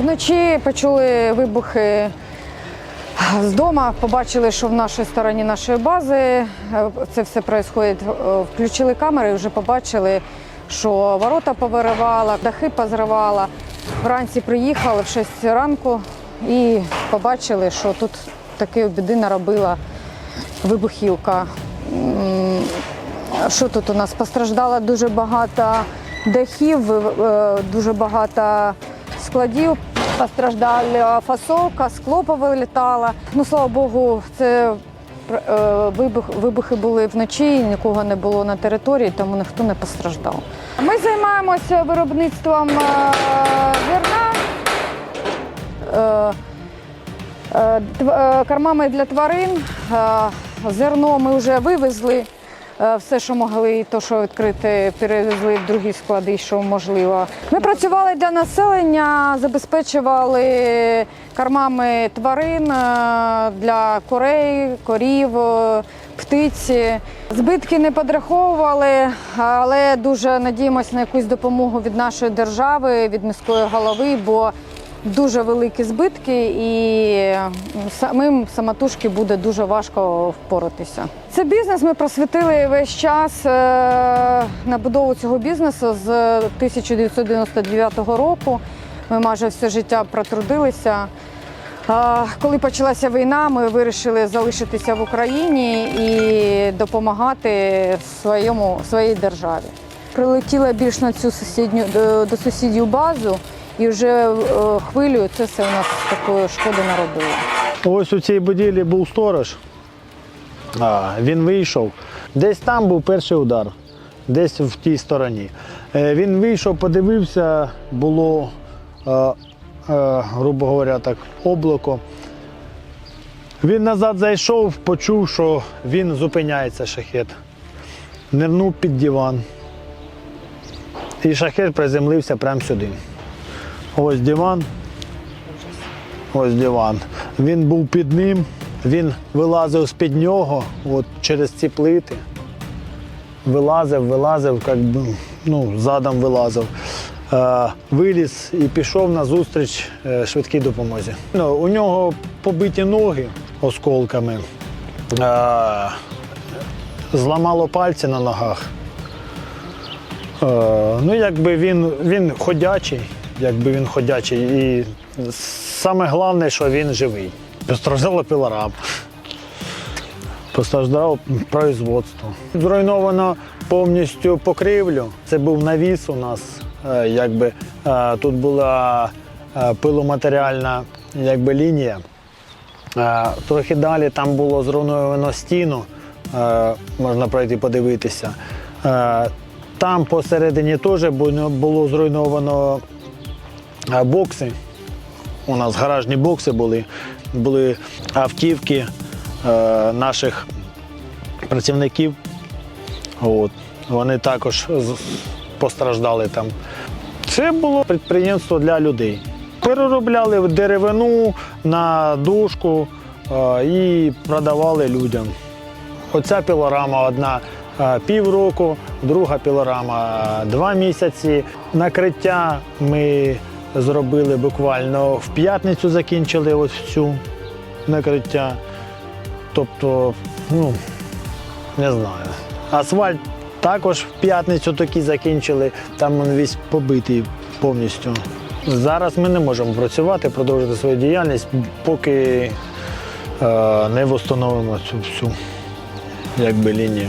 Вночі почули вибухи з дома, побачили, що в нашій стороні нашої бази е, це все відбувається. Включили камери і вже побачили, що ворота повиривала, дахи позривала. Вранці приїхали в 6 ранку і побачили, що тут таке біди наробила вибухівка. Що тут у нас? Постраждало дуже багато дахів, е, дуже багато складів. Постраждала фасовка, скло повилітало. Ну, слава Богу, це е, вибух, вибухи були вночі, нікого не було на території, тому ніхто не постраждав. Ми займаємося виробництвом е, зерна. Е, Кормами для тварин, зерно ми вже вивезли. Е, Все, що могли, то, що відкрити, перевезли в другі склади, що можливо. Ми працювали для населення, забезпечували кормами тварин е, для курей, корів, е, птиці. Збитки не підраховували, але дуже надіємося на якусь допомогу від нашої держави, від міської голови, бо дуже великі збитки, і самим самотужки буде дуже важко впоратися. Це бізнес. Ми просвітили весь час е, на будову цього бізнесу з 1999 року. Ми майже все життя протрудилися. Коли почалася війна, ми вирішили залишитися в Україні і допомагати своєму своїй державі. Прилетіла більш на цю сусідню до, до сусідів базу, і вже е, хвилю це все у нас такої шкоди наробило. Ось у цій будівлі був сторож. А, він вийшов. Десь там був перший удар, десь в тій стороні. Е, він вийшов, подивився, було, е, грубо говоря, так, облако. Він назад зайшов, почув, що він зупиняється шахет. Нирнув під диван. І шахет приземлився прямо сюди. Ось диван. Ось диван. Він був під ним, він вилазив з-під нього, от через ці плити. Вилазив, вилазив, як би, ну, задом вилазив. Е, виліз і пішов на зустріч е, швидкій допомозі. Ну, у нього побиті ноги осколками, е, зламало пальці на ногах. Ну, якби він, він ходячий, якби він ходячий. І саме головне, що він живий. Постраждала пілорам. Постраждало производство. Зруйновано повністю покривлю. Це був навіс у нас. е, Якби, е, тут була е, пиломатеріальна якби, лінія. Трохи далі там було зруйновано стіну, можна пройти подивитися. Там посередині теж було зруйновано бокси. У нас гаражні бокси були, були автівки е, наших працівників. От. Вони також постраждали там. Це було підприємство для людей. Переробляли деревину на дошку е, і продавали людям. Оця пілорама одна е, півроку, друга пілорама е, два місяці. Накриття ми зробили буквально в п'ятницю, закінчили ось цю накриття. Тобто, ну, не знаю. Асфальт також в п'ятницю такі закінчили, там він весь побитий повністю. Зараз ми не можемо працювати, продовжити свою діяльність, поки е, не встановимо цю всю якби, лінію.